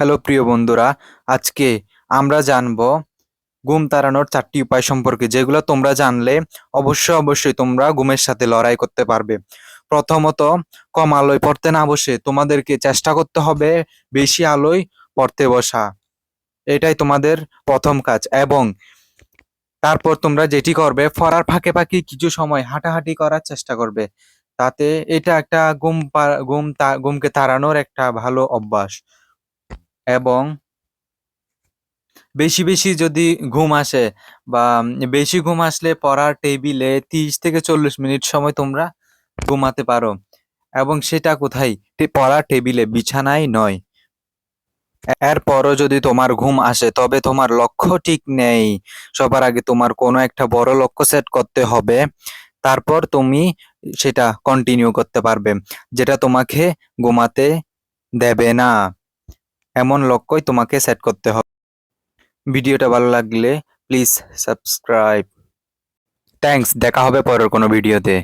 Hello, প্রিয় বন্ধুরা, আজকে আমরা জানব ঘুম তাড়ানোর চারটি উপায় সম্পর্কে, যেগুলো তোমরা জানলে অবশ্যই অবশ্যই তোমরা ঘুমের সাথে লড়াই করতে পারবে। প্রথমত, কম আলোয় পড়তে না বসে তোমাদেরকে চেষ্টা করতে হবে বেশি আলোয় পড়তে বসা। এটাই তোমাদের প্রথম কাজ। এবং তারপর তোমরা যেটি করবে, ফরার ফাঁকে ফাঁকে কিছু সময় হাঁটাহাঁটি করার চেষ্টা করবে। তাতে এটা একটা ঘুম ঘুম ঘুমকে তাড়ানোর একটা ভালো অভ্যাস। এবং বেশি বেশি যদি ঘুম আসে বা বেশি ঘুম আসলে পড়ার টেবিলে তিরিশ থেকে চল্লিশ মিনিট সময় তোমরা ঘুমাতে পারো। এবং সেটা কোথায়? পড়ার টেবিলে, বিছানায় নয়। এরপরও যদি তোমার ঘুম আসে, তবে তোমার লক্ষ্য ঠিক নেই। সবার আগে তোমার কোনো একটা বড় লক্ষ্য সেট করতে হবে। তারপর তুমি সেটা কন্টিনিউ করতে পারবে, যেটা তোমাকে ঘুমাতে দেবে না। এমন লক্ষ্যই তোমাকে সেট করতে হবে। ভিডিওটা ভালো লাগলে প্লিজ সাবস্ক্রাইব থ্যাংকস দেখা হবে পরের কোনো ভিডিওতে।